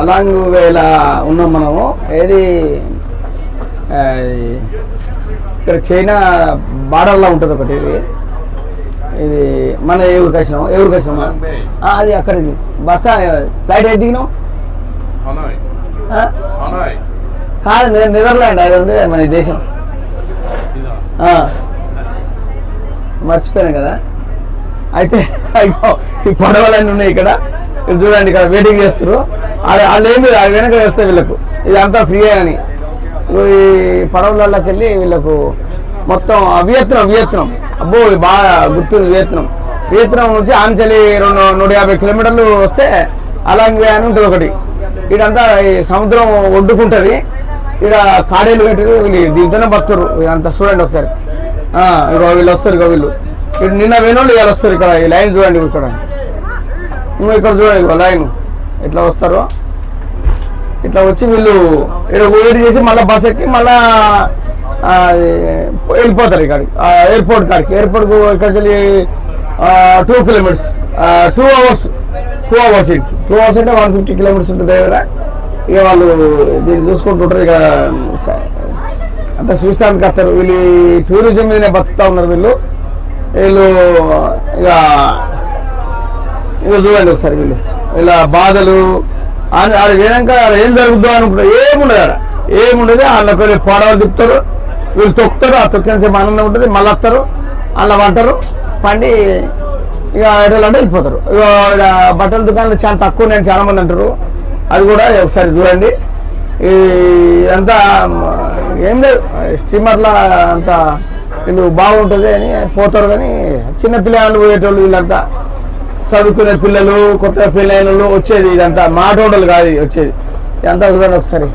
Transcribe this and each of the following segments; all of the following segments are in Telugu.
అలాంగ్ వేళ ఉన్నాం మనము. ఏది? ఇక్కడ చైనా బార్డర్లో ఉంటుంది ఒకటి ఇది. ఇది మన ఏ ఊరికి వచ్చినాం ఏ ఊరికి వచ్చినాం అది అక్కడికి బస్ ఫ్లైట్ అయితే దిగినాం. కాదు నెదర్లాండ్ అది ఉంది మన దేశం. మర్చిపోయాను కదా. అయితే ఈ పడవలన్నీ ఉన్నాయి ఇక్కడ. చూడండి ఇక్కడ వెయిటింగ్ చేస్తారు అదేమి వెనక వేస్తే వీళ్ళకు. ఇదంతా ఫ్రీ అని. ఈ పడవలలోకి వెళ్ళి వీళ్ళకు మొత్తం ఆ వియత్నం వియత్నం అబ్బో ఇది బాగా గుర్తుంది వియత్నం వియత్నం నుంచి ఆంచలి రెండు నూట యాభై కిలోమీటర్లు వస్తే అలాంగ్ అని ఉంటుంది ఒకటి. ఇడంతా ఈ సముద్రం ఒడ్డుకుంటుంది. ఇక్కడ కాడేలు కట్టి వీళ్ళు దీంతోనే బతురు ఇదంతా చూడండి ఒకసారి. ఇగో వీళ్ళు వస్తారు ఇగో వీళ్ళు. ఇటు నిన్న వేణోళ్ళు ఇవాళ వస్తారు ఇక్కడ. ఈ లైన్ చూడండి ఇక్కడ. ఇక్కడ చూడండి ఇగో లైన్. ఎట్లా వస్తారో. ఇట్లా వచ్చి వీళ్ళు ఇక్కడ చేసి మళ్ళీ బస్ ఎక్కి మళ్ళా వెళ్ళిపోతారు ఇక్కడికి ఎయిర్పోర్ట్ కాడికి. ఎయిర్పోర్ట్ ఇక్కడ two kilometres two hours two hours ఇటు. టూ అవర్స్ అంటే వన్ ఫిఫ్టీ కిలోమీటర్స్ ఉంటుంది దగ్గర ఇక వాళ్ళు దీన్ని చూసుకుంటుంటారు ఇక అంతా చూస్తానికి వస్తారు. వీళ్ళు టూరిజం మీదనే బతుకుతా ఉన్నారు వీళ్ళు. వీళ్ళు ఇక ఇక చూడండి ఒకసారి వీళ్ళు. ఇలా బాధలు ఆడ వినాక ఆడ ఏం జరుగుతుందో అనుకుంటారు ఏముండదు ఆడ. ఏముండదు వాళ్ళ కొన్ని పడవలు తిప్పుతారు. వీళ్ళు తొక్కుతారు ఆ తొక్కిన సేపు ఆనందం ఉంటుంది మళ్ళీ వస్తారు అలా వంటారు పండి ఇక ఎడలంటే వెళ్ళిపోతారు. ఇక బట్టల దుకాణాలు చాలా తక్కువ నేను చాలా మంది అంటారు. అది కూడా ఒకసారి చూడండి. ఈ అంతా ఏం లేదు. స్టీమర్లా అంత వీళ్ళు బాగుంటుంది అని పోతారు కానీ చిన్నపిల్లలు పోయేటోళ్ళు వీళ్ళంతా చదువుకునే పిల్లలు కొత్త పిల్లలు వచ్చేది ఇదంతా. మాటోడలు కాదు వచ్చేది. ఇదంతా చూడండి ఒకసారి.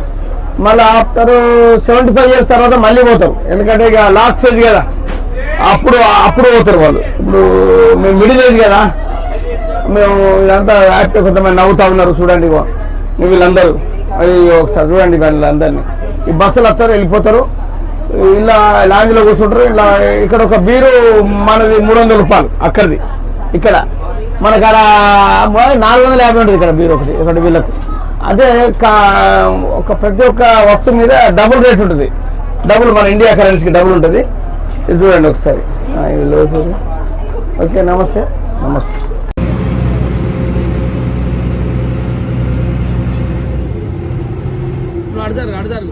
మళ్ళీ ఆఫ్టర్ సెవెంటీ ఫైవ్ ఇయర్స్ తర్వాత మళ్ళీ పోతారు. ఎందుకంటే ఇక లాస్ట్ స్టేజ్ కదా. అప్పుడు అప్పుడు పోతారు వాళ్ళు. ఇప్పుడు మేము మిడిల్ ఏజ్ కదా. మేము ఇదంతా యాక్టివ్ కొంతమంది నవ్వుతా ఉన్నారు చూడండి వీళ్ళందరూ. అది ఒకసారి చూడండి వీళ్ళందరినీ. ఈ బస్సులు వస్తారు వెళ్ళిపోతారు. ఇలా లాంజ్లో కూర్చుంటారు. ఇలా ఇక్కడ ఒక బీరు మనది మూడు వందల రూపాయలు అక్కడిది. ఇక్కడ. మనకు అక్కడ నాలుగు వందల యాభై ఉంటుంది ఇక్కడ బీర్ ఒకటి ఒకటి వీళ్ళకు అదే ఒక ప్రతి ఒక్క వస్తువు మీద డబుల్ రేట్ ఉంటుంది. డబుల్ మన ఇండియా కరెన్సీకి డబుల్ ఉంటుంది. ఇది చూడండి ఒకసారి. ఓకే నమస్తే. నమస్తే. అడదారు అడదారు